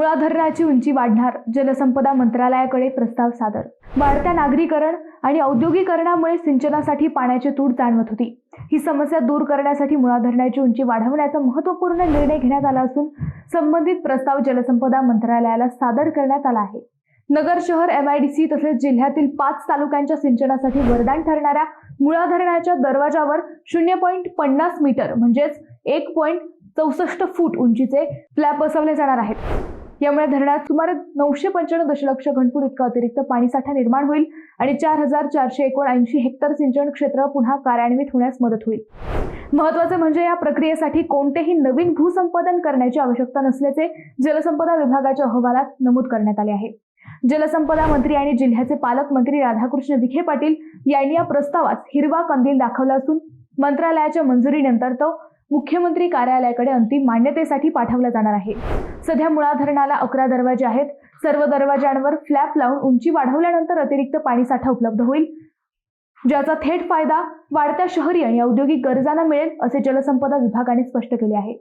मुळा धरणाची उंची वाढणार जलसंपदा मंत्रालयाकडे प्रस्ताव सादर. वाढत्या नागरीकरण आणि औद्योगिकरणामुळे सिंचनासाठी पाण्याची तूट जाणवत होती. ही समस्या दूर करण्यासाठी मुळा धरणाची उंची वाढवण्याचा महत्त्वपूर्ण निर्णय घेण्यात आला असून संबंधित प्रस्ताव जलसंपदा मंत्रालयाला सादर करण्यात आला आहे. नगर शहर एम आय डी सी तसेच जिल्ह्यातील पाच तालुक्यांच्या सिंचनासाठी वरदान ठरणाऱ्या मुळा धरणाच्या दरवाजावर शून्य पॉईंट पन्नास मीटर म्हणजेच एक पॉईंट चौसष्ट फूट उंचीचे फ्लॅप बसवले जाणार आहेत. यामुळे धरणात सुमारे नऊशे पंच्याण्णव दशलक्ष घनफूट इतका अतिरिक्त पाणीसाठा निर्माण होईल आणि चार हजार चारशे एकोणऐंशी हेक्टर सिंचन क्षेत्र पुन्हा कार्यान्वित होण्यास मदत होईल. महत्त्वाचे म्हणजे या प्रक्रियेसाठी कोणतेही नवीन भूसंपादन करण्याची आवश्यकता नसल्याचे जलसंपदा विभागाच्या अहवालात नमूद करण्यात आले आहे. जलसंपदा मंत्री आणि जिल्ह्याचे पालकमंत्री राधाकृष्ण विखे पाटील यांनी या प्रस्तावास हिरवा कंदील दाखवला असून मंत्रालयाच्या मंजुरीनंतर तो मुख्यमंत्री कार्यालयाकडे अंतिम मान्यतेसाठी पाठवला जाणार आहे. सध्या मुळा धरणाला अकरा दरवाजे आहेत. सर्व दरवाजांवर फ्लॅप लावून उंची वाढवल्यानंतर अतिरिक्त पाणीसाठा उपलब्ध होईल. ज्याचा थेट फायदा वाढत्या शहरी आणि औद्योगिक गरजांना मिळेल असे जलसंपदा विभागाने स्पष्ट केले आहे.